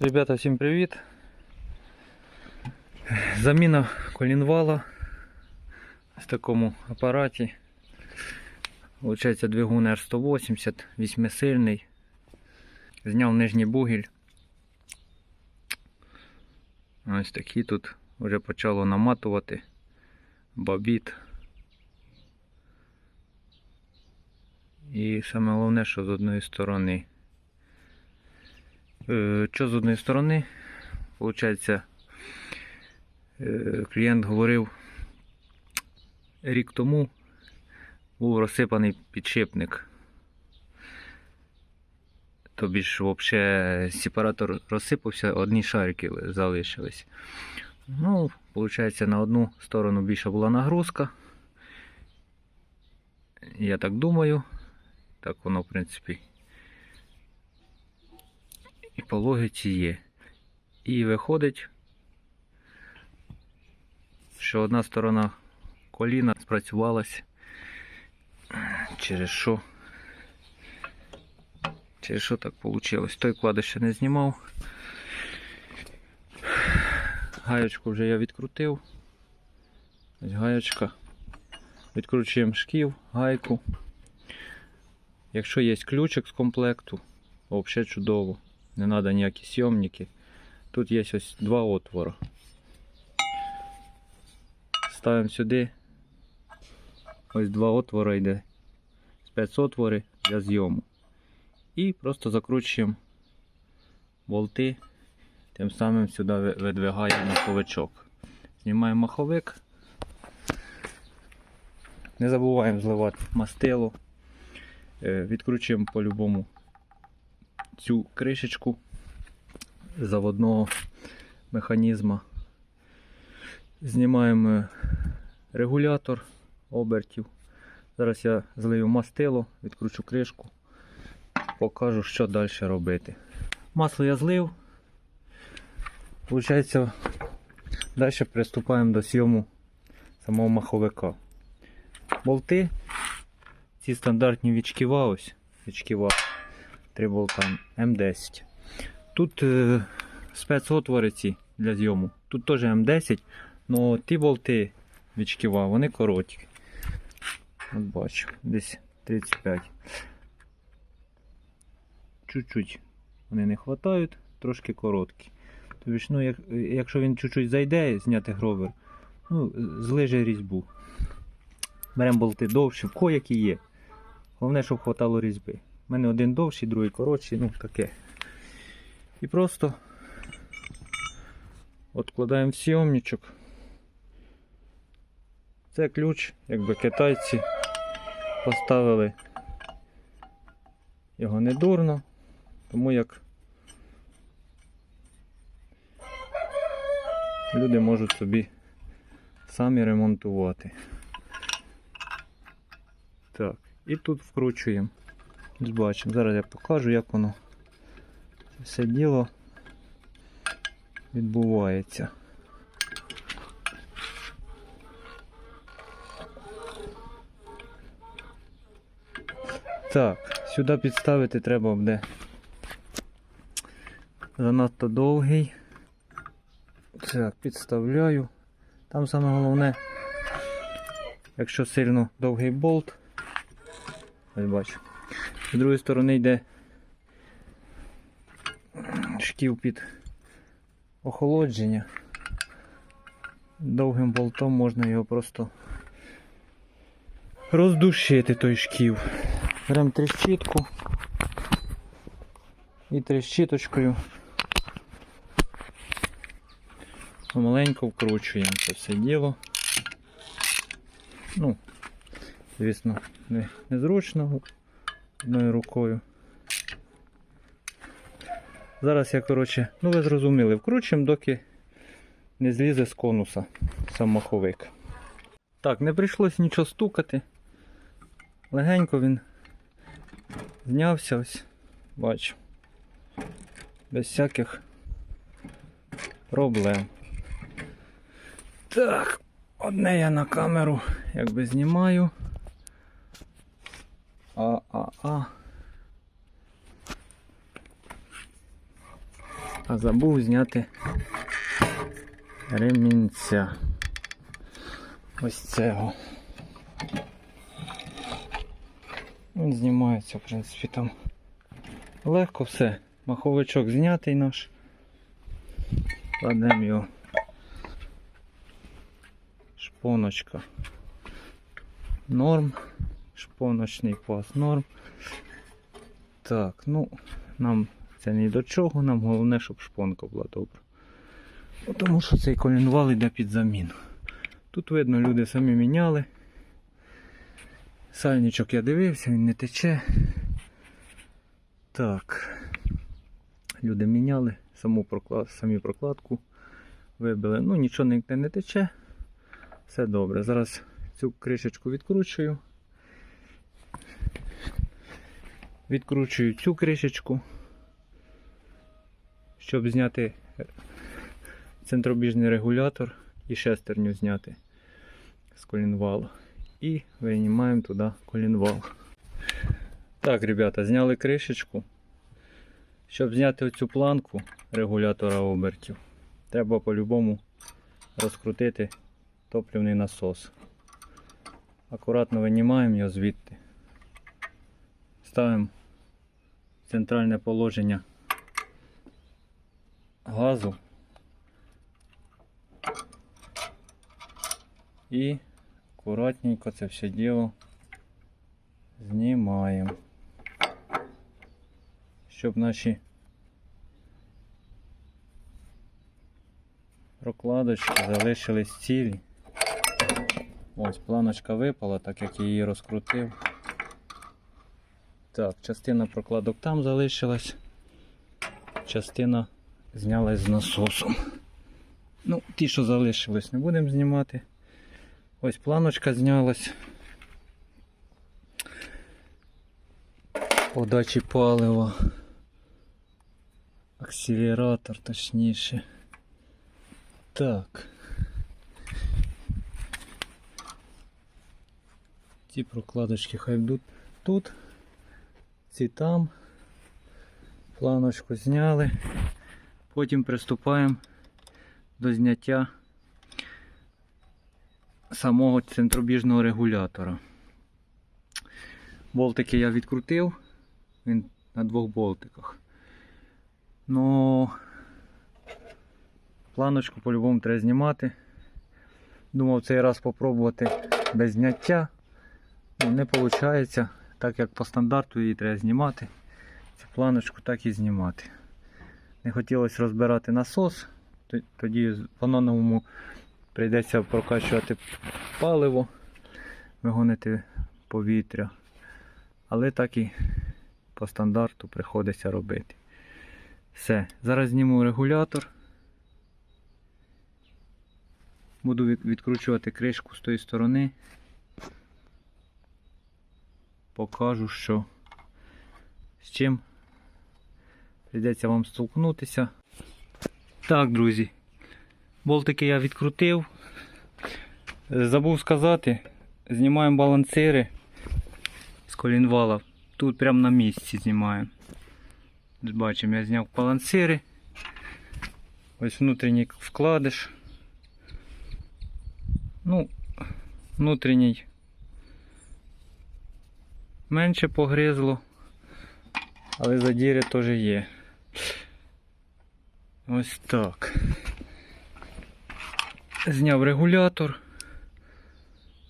Ребята, всім привіт! Заміна колінвала в такому апараті. Получається двигун R180, 8-сильний. Зняв нижній бугіль. Ось такі тут вже почало наматувати бабіт. І саме головне, що з одної сторони. Е, Що з одної сторони, Получається, е, клієнт говорив, рік тому був розсипаний підшипник. Тобі ж взагалі сепаратор розсипався, одні шарики залишились. Ну, виходить, на одну сторону більша була нагрузка. Я так думаю. Так воно, в принципі, і по логіці є. І виходить, що одна сторона коліна спрацювалась, через що через що так вийшло. Той клади ще не знімав. Гаєчку вже я відкрутив. Ось гаєчка. Відкручуємо шків, гайку. Якщо є ключик з комплекту, взагалі чудово. Не треба ніякі сйомники. Тут є ось два отвора. Ставимо сюди. Ось два отвора йде. Спецотвори для зйому. І просто закручуємо болти. Тим самим сюди видвигаємо маховичок. Знімаємо маховик. Не забуваємо зливати мастило. Е, Відкручуємо по-любому цю кришечку заводного механізма. Знімаємо регулятор обертів. Зараз я злию мастило, відкручу кришку, покажу, що далі робити. Масло я злив. Получається, далі приступаємо до сйому самого маховика. Болти, ці стандартні відшківа, ось відшківа, три болта М10. Тут е, спецотвори ці для зйому. Тут теж М10, але ті болти від шківа, вони короткі. От бачу, десь 35. Чуть-чуть вони не вистачають, трошки короткі. Тобто, ж, ну, як, якщо він чуть-чуть зайде, зняти гровер, ну, злиже різьбу. Беремо болти довші, в які є. Головне, щоб хватало різьби. У мене один довший, другий коротший, ну таке. І просто откладаємо сйомничок. Це ключ, якби китайці поставили його не дурно, тому як люди можуть собі самі ремонтувати. Так, і тут вкручуємо. Бачимо, зараз я покажу, як воно все діло відбувається. Так, сюди підставити треба буде занадто довгий. Так, підставляю. Там саме головне, якщо сильно довгий болт, ось бачу. З другої сторони йде шків під охолодження. Довгим болтом можна його просто роздушити той шків. Беремо тріщітку і тріщіточкою маленько вкручуємо це все діло. Ну, звісно, не, незручно одною рукою. Зараз я, коротше, ну ви зрозуміли, вкручуємо, доки не злізе з конуса сам маховик. Так, не прийшлось нічого стукати. Легенько він знявся ось, бачу. Без всяких проблем. Так, одне я на камеру якби знімаю. А-а-а. А забув зняти ремінця. Ось цього. Він знімається, в принципі, там легко все. Маховичок знятий наш. Кладемо його. Шпоночка. Норм. Шпоночний паз норм. Так, ну, нам це ні до чого, нам головне, щоб шпонка була добра. Ну, Тому що цей колінвал йде під заміну. Тут видно, люди самі міняли. Сальничок я дивився, він не тече. Так. Люди міняли, саму проклад, самі прокладку вибили. Ну, нічого ніде не тече. Все добре. Зараз цю кришечку відкручую. Відкручую цю кришечку, щоб зняти центробіжний регулятор і шестерню зняти з колінвалу. І винімаємо туди колінвал. Так, ребята, зняли кришечку. Щоб зняти оцю планку регулятора обертів, треба по-любому розкрутити топливний насос. Акуратно винімаємо його звідти. Ставимо центральне положення газу і акуратненько це все діло знімаємо, щоб наші прокладочки залишились цілі. Ось планочка випала, так як я її розкрутив. Так, частина прокладок там залишилась, частина знялась з насосом. Ну, ті, що залишились, не будемо знімати. Ось планочка знялась. Подачі палива. Акселератор, точніше. Так. Ці прокладочки хай йдуть тут, ці там. Планочку зняли. Потім приступаємо до зняття самого центробіжного регулятора. Болтики я відкрутив, він на двох болтиках. Ну планочку по-любому треба знімати. Думав цей раз спробувати без зняття. Ну, не виходить, так як по стандарту її треба знімати. Цю планочку так і знімати. Не хотілося розбирати насос, тоді по новому прийдеться прокачувати паливо, вигонити повітря. Але так і по стандарту приходиться робити. Все, зараз зніму регулятор. Буду відкручувати кришку з тої сторони. Покажу, що з чим прийдеться вам столкнутися. Так, друзі, болтики я відкрутив. Забув сказати, знімаємо балансири з колінвала. Тут прямо на місці знімаємо. Бачимо, я зняв балансири. Ось внутрішній вкладиш. Ну, внутрішній менше погризло, але задіри теж є. Ось так. Зняв регулятор.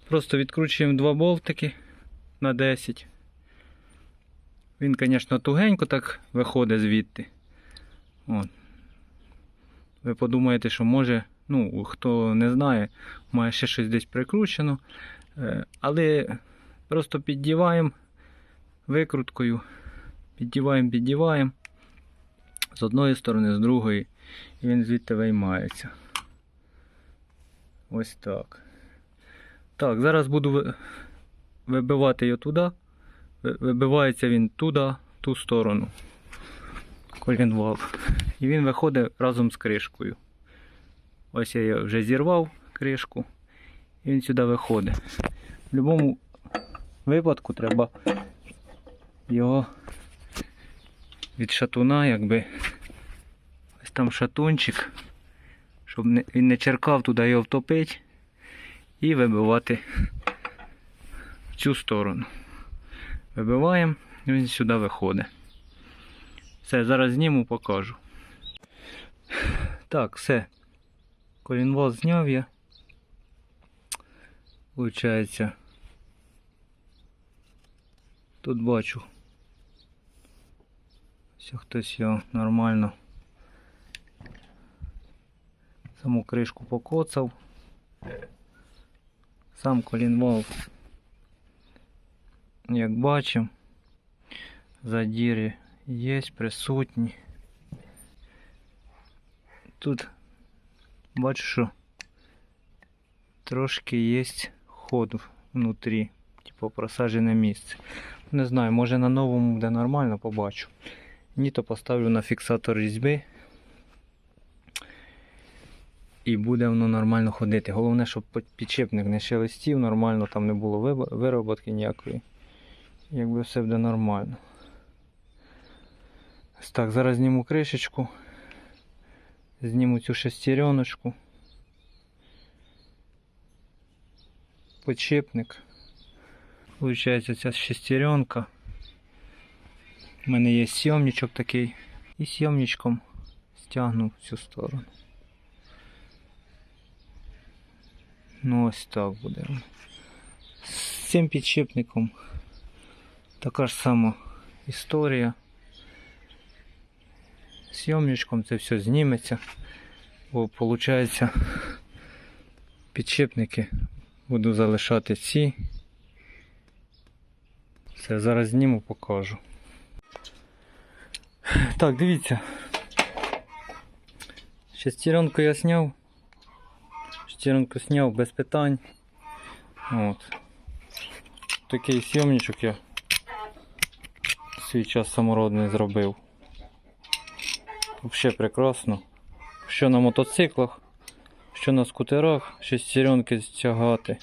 Просто відкручуємо два болтики на 10. Він, звісно, тугенько так виходить звідти. От. Ви подумаєте, що може, ну, хто не знає, має ще щось десь прикручено. Е, Але просто піддіваємо викруткою. Піддіваємо, піддіваємо. З одної сторони, з другої. І він звідти виймається. Ось так. Так, зараз буду вибивати його туди. Вибивається він туди, ту сторону. Колінвал. І він виходить разом з кришкою. Ось я вже зірвав кришку. І він сюди виходить. В будь-якому випадку треба його від шатуна якби ось там шатунчик, щоб він не черкав, туди його втопити і вибивати в цю сторону. Вибиваємо, він сюди виходить. Все, зараз зніму, покажу. Так, все. Колінвал зняв я. Получається. Тут бачу. Все хтось його нормально. Саму кришку покоцав. Сам колінвал, як бачимо, задіри є присутні. Тут бачу, що трошки є ход внутрі, типу просаджене місце. Не знаю, може на новому буде нормально, побачу. Ні, то поставлю на фіксатор різьби. І буде воно нормально ходити. Головне, щоб під- підшипник не шелестів, нормально там не було вироботки ніякої. Якби все буде нормально. Так, зараз зніму кришечку. Зніму цю шестереночку. Подшипник. Получається ця шестеренка. У мене є сйомничок такий. І сйомничком стягну в цю сторону. Ну ось так буде. З цим підшипником така ж сама історія. Сйомничком це все зніметься. Бо виходить підшипники буду залишати ці. Все, зараз зніму, покажу. Так, дивіться. Шестеренку я зняв. Шестеренку зняв без питань. От. Такий сйомничок я свій час самородний зробив. Взагалі прекрасно. Що на мотоциклах, що на скутерах, шестеренки стягати.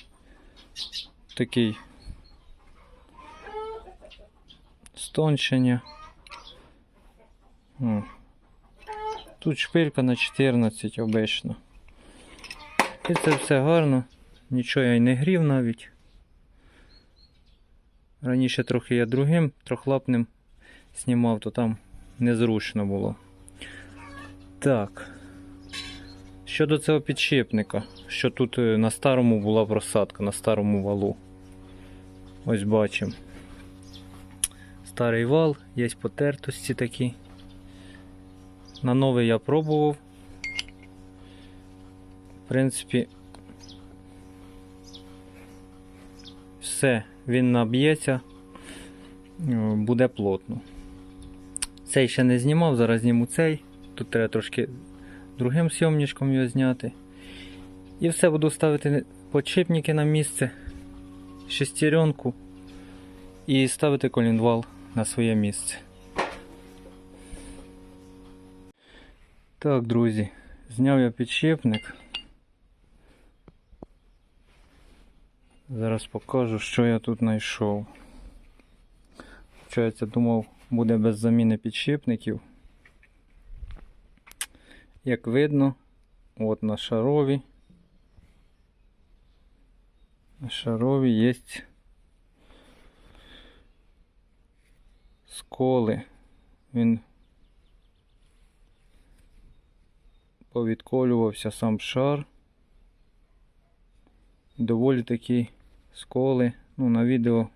Такий стончення. Тут шпилька на 14 обично. І це все гарно. Нічого я й не грів навіть. Раніше трохи я другим трохлапним знімав, то там незручно було. Так. Щодо цього підшипника, що тут е, на старому була просадка, на старому валу. Ось бачимо. Старий вал, є потертості такі. На новий я пробував. В принципі, все, він наб'ється, е, буде плотно. Цей ще не знімав, зараз зніму цей. Тут треба трошки другим сйомничком його зняти. І все буду ставити подшипники на місце, шестеренку і ставити колінвал на своє місце. Так, друзі, зняв я підшипник. Зараз покажу, що я тут знайшов. Получається, думав, буде без заміни підшипників. Як видно, от на шарові. На шарові є сколи. Він повідколювався сам шар. Доволі такі сколи. Ну, на відео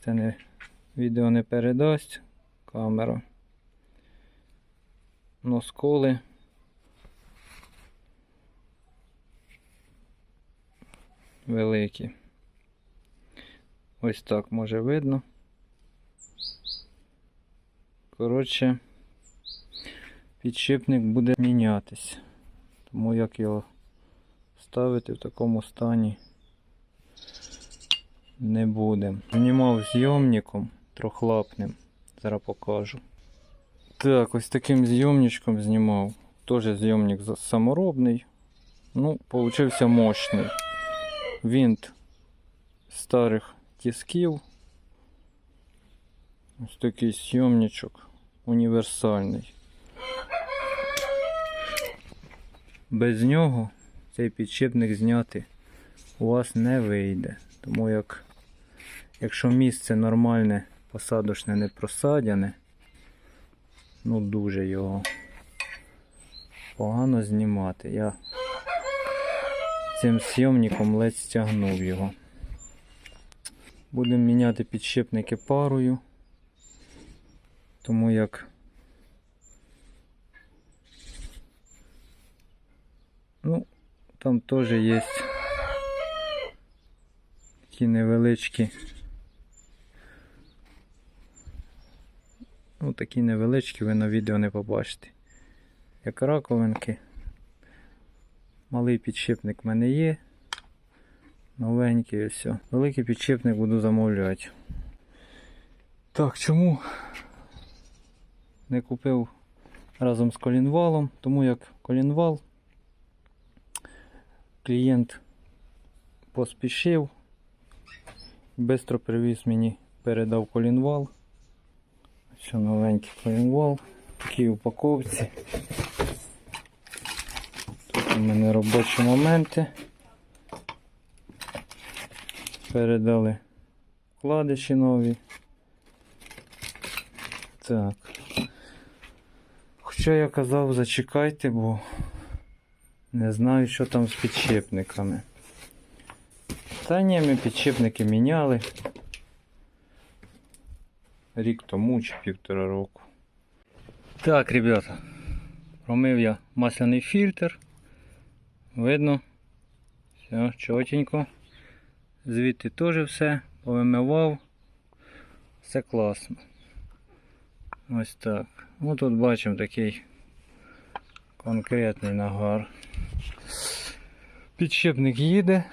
це не відео не передасть камера. Но сколи. Великі. Ось так може видно. Коротше, підшипник буде мінятись. Тому як його ставити в такому стані не будемо. Знімав зйомником трохлапним. Зараз покажу. Так, ось таким зйомничком знімав. Теж зйомник саморобний. Ну, получився мощний. Винт старих тисків. Ось такий зйомничок універсальний. Без нього цей підшипник зняти у вас не вийде. Тому як, якщо місце нормальне, посадочне, не просадяне, ну дуже його погано знімати. Я цим сйомником ледь стягнув його. Будемо міняти підшипники парою, тому як ну, там теж є такі невеличкі. Ну, такі невеличкі ви на відео не побачите. Як раковинки. Малий підшипник в мене є. Новенький і все. Великий підшипник буду замовляти. Так, чому не купив разом з колінвалом? Тому як колінвал клієнт поспішив, швидко привіз мені, передав колінвал. Все новенький колінвал. Такій упаковці. Тут у мене робочі моменти. Передали вкладиші нові. Так. Хоча я казав, зачекайте, бо не знаю, що там з підшипниками. Та ні, ми підшипники міняли. Рік тому чи півтора року. Так, ребята, промив я масляний фільтр. Видно. Все, чотенько. Звідти теж все, повимивав. Все класно. Ось так. Ну тут бачимо такий конкретний нагар. Підшипник їде.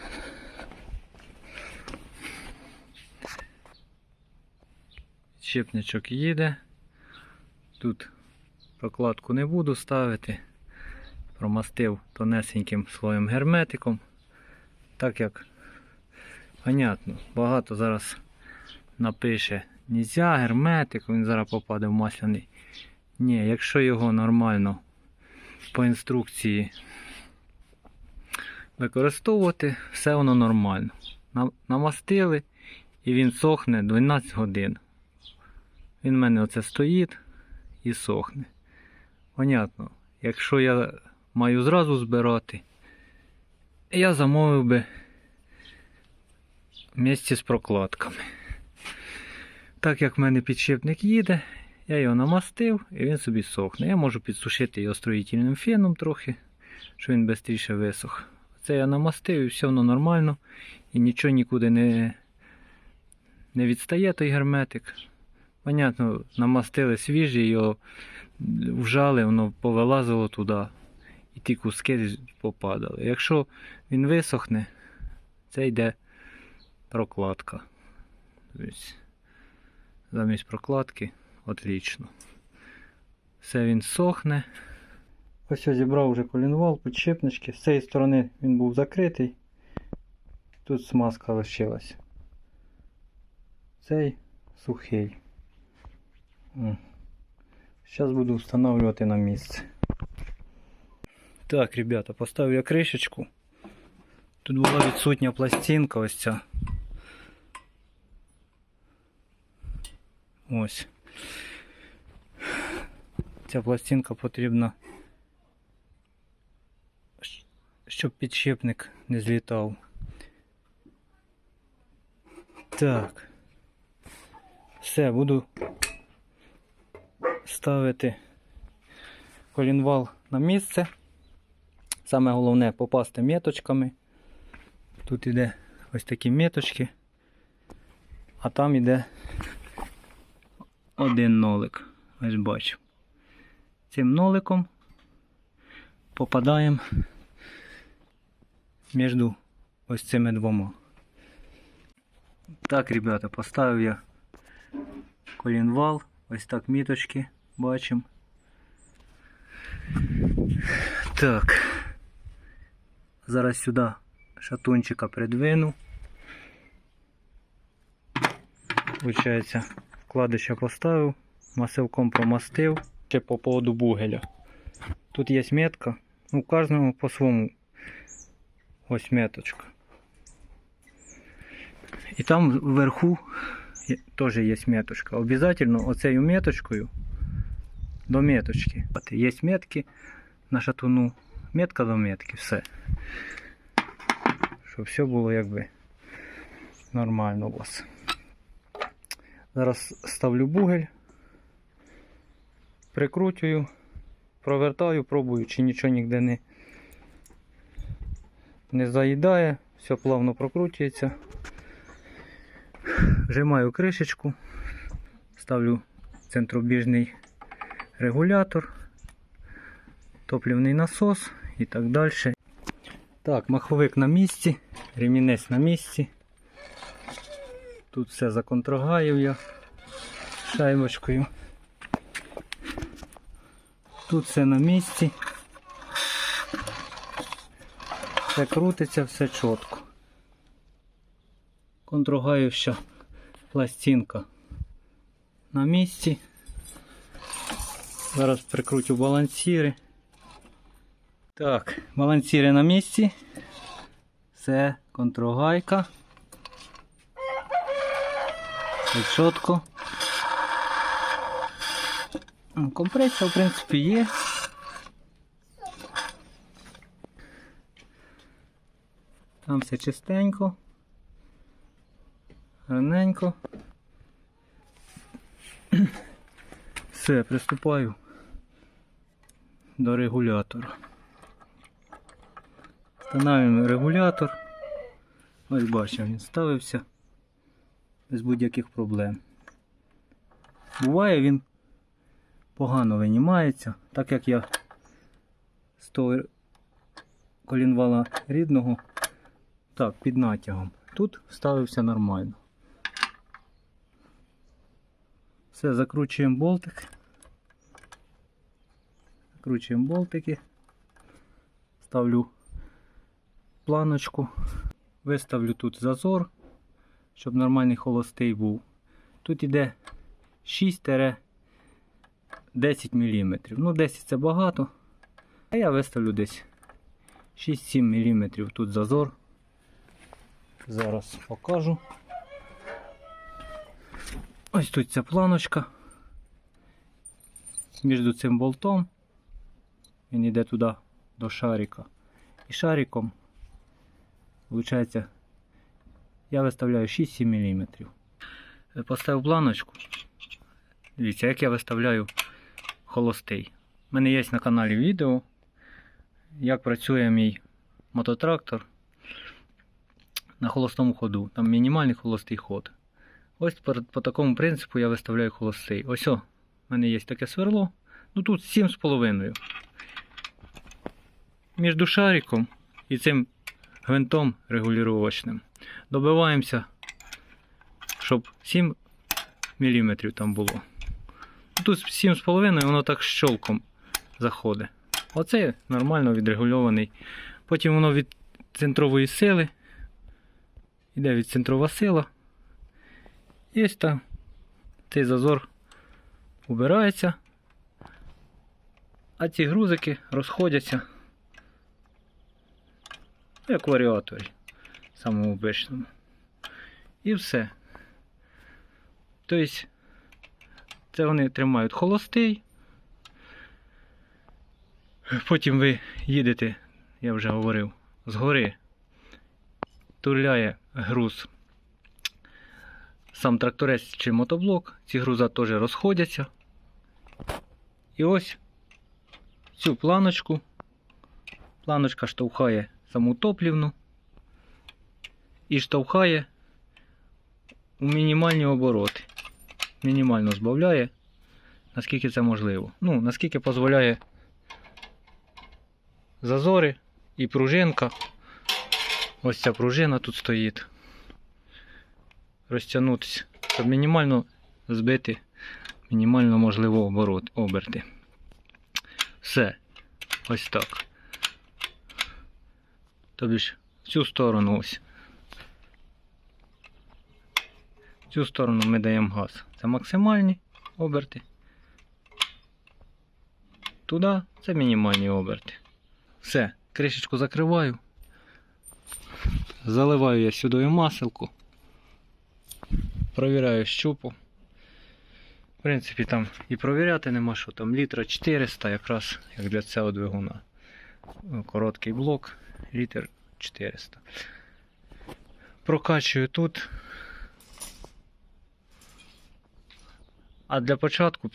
Підшипничок їде. Тут прокладку не буду ставити. Промастив тонесеньким слоєм герметиком. Так як, понятно, багато зараз напише нельзя герметик, він зараз попаде в масляний. Ні, якщо його нормально по інструкції використовувати, все воно нормально. Намастили і він сохне 12 годин. Він в мене оце стоїть і сохне. Понятно, якщо я маю зразу збирати, я замовив би вместе з прокладками. Так як в мене підшипник їде, я його намастив і він собі сохне. Я можу підсушити його строїтельним феном трохи, щоб він швидше висох. Це я намастив і все воно нормально. І нічого нікуди не, не відстає той герметик. Понятно, намастили свіжий, його вжали, воно повилазило туди. І ті куски попадали. Якщо він висохне, це йде прокладка. Замість прокладки отлично. Все він сохне. Ось я зібрав вже колінвал, підшипнички. З цієї сторони він був закритий. Тут смазка лишилась. Цей сухий. Зараз буду встановлювати на місце. Так, ребята, поставив я кришечку. Тут була відсутня пластинка ось ця. Ось. Ця пластинка потрібна, щоб підшипник не злітав. Так. Все, буду ставити колінвал на місце. Саме головне попасти меточками. Тут іде ось такі меточки, а там іде один нолик. Ось бачу. Цим ноликом попадаємо між ось цими двома. Так, ребята, поставив я колінвал, ось так міточки бачимо. Так. Зараз сюди шатунчика придвину. Получається, вкладище поставив, масивком промастив. Ще по поводу бугеля. Тут є метка, У кожному по своєму ось меточка. І там вверху теж є меточка. Обязательно оцею меточкою до меточки. Є метки на шатуну. Метка до метки, все. Щоб все було якби нормально у вас. Зараз ставлю бугель, прикручую, провертаю, пробую, чи нічого ніде не, не заїдає, все плавно прокручується. Вжимаю кришечку, ставлю центробіжний регулятор, топливний насос і так далі. Так, маховик на місці, ремінець на місці. Тут все законтрагаю я шайбочкою. Тут все на місці. Все крутиться, все чітко. Контрогаюча пластинка на місці. Зараз прикрутю балансіри. Так, балансіри на місці. Все, контрогайка. Все чітко. Компресія, в принципі, є. Там все чистенько. Гарненько. Все, приступаю до регулятора. Встановлюємо регулятор. Ось бачимо, він ставився без будь-яких проблем. Буває він погано винімається, так як я з того колінвала рідного, так, під натягом. Тут ставився нормально. Все, закручуємо болтик. Закручуємо болтики. Ставлю планочку. Виставлю тут зазор, щоб нормальний холостий був. Тут іде 6-10 мм. Ну, 10 це багато. А я виставлю десь 6-7 мм тут зазор. Зараз покажу. Ось тут ця планочка. Між цим болтом. Він йде туди до шарика. І шариком, виходить, я виставляю 6-7 мм. Поставив планочку. Дивіться, як я виставляю холостий. У мене є на каналі відео, як працює мій мототрактор на холостому ходу. Там мінімальний холостий ход. Ось по, такому принципу я виставляю холостий. Ось о, в мене є таке сверло. Ну тут 7,5. Між шариком і цим гвинтом регулювачним добиваємося, щоб 7 мм там було. Тут 7,5 воно так щолком заходить. Оце нормально відрегульований. Потім воно від центрової сили. Іде від центрова сила. І ось там цей зазор убирається. А ці грузики розходяться. Як варіаторі самому обичному. І все. Тобто, це вони тримають холостий. Потім ви їдете, я вже говорив, згори турляє груз сам тракторець чи мотоблок. Ці груза теж розходяться. І ось цю планочку. Планочка штовхає саму топлівну і штовхає у мінімальні обороти. Мінімально збавляє, наскільки це можливо. Ну, наскільки дозволяє зазори і пружинка. Ось ця пружина тут стоїть. Розтягнутися, щоб мінімально збити мінімально можливо оборот, оберти. Все. Ось так. Тобі ж в цю сторону ось. В цю сторону ми даємо газ. Це максимальні оберти. Туди це мінімальні оберти. Все, кришечку закриваю. Заливаю я сюди маселку. Провіряю щупу. В принципі, там і провіряти нема що, там літра 400, якраз як для цього двигуна. Короткий блок, літр 400. Прокачую тут. А для початку,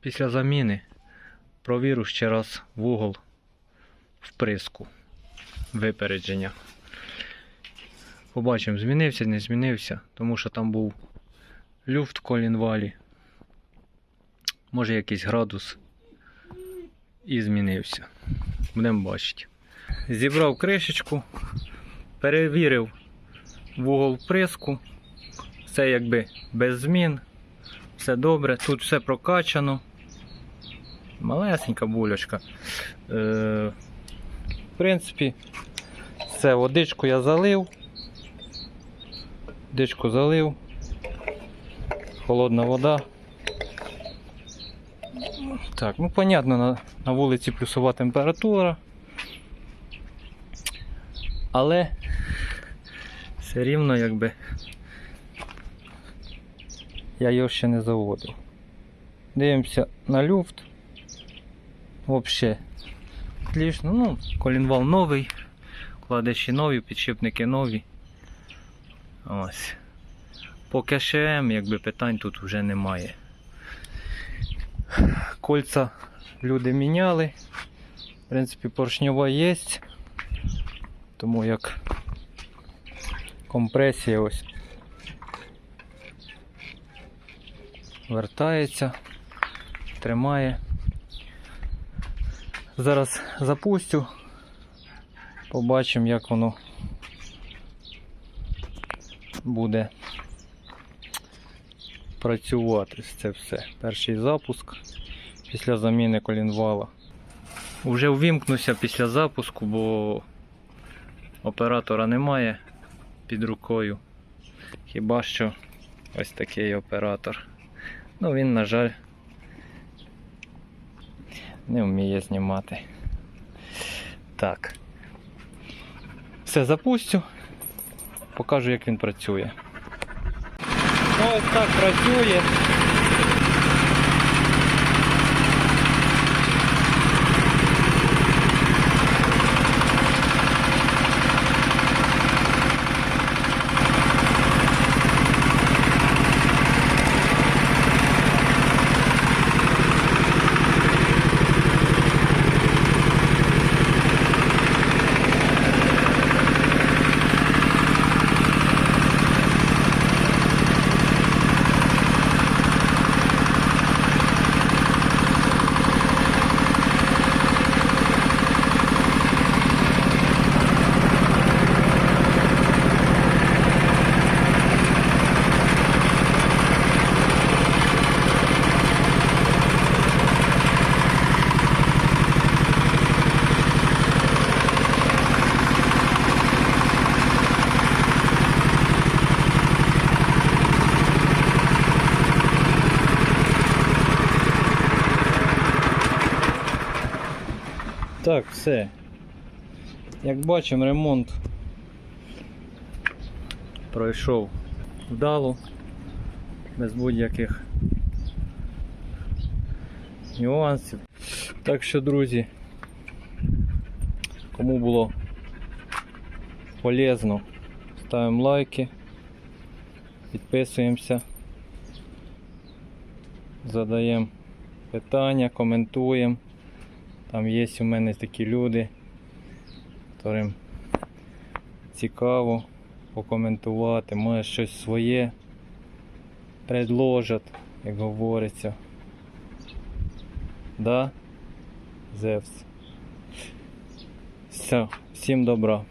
після заміни, провірю ще раз вугол вприску випередження. Побачимо, змінився, не змінився, тому що там був люфт в колінвалі. Може якийсь градус і змінився. Будемо бачити. Зібрав кришечку, перевірив вугол вприску. Все якби без змін. Все добре, тут все прокачано. Малесенька булечка. Е, в принципі, все, водичку я залив. Водичку залив. Холодна вода. Так, ну понятно, на, на вулиці плюсова температура. Але все рівно якби я його ще не заводив. Дивимося на люфт. Взагалі. Отлично. Ну, колінвал новий, вкладиші нові, підшипники нові. Ось. По КШМ, якби питань тут вже немає. Кольца люди міняли. В принципі, поршньова є. Тому як компресія ось вертається, тримає. Зараз запустю, побачимо, як воно буде працювати це все. Перший запуск після заміни колінвала. Уже ввімкнуся після запуску, бо оператора немає під рукою. Хіба що ось такий оператор. Ну він, на жаль, не вміє знімати. Так. Все запустю. Покажу, як він працює. Ось так працює. Так, все. Як бачимо, ремонт пройшов вдало, без будь-яких нюансів. Так що, друзі, кому було полезно, ставимо лайки, підписуємося, задаємо питання, коментуємо. Там є у мене такі люди, яким цікаво покоментувати, може щось своє предложать, як говориться. Да? Зевс. Все, всім добра.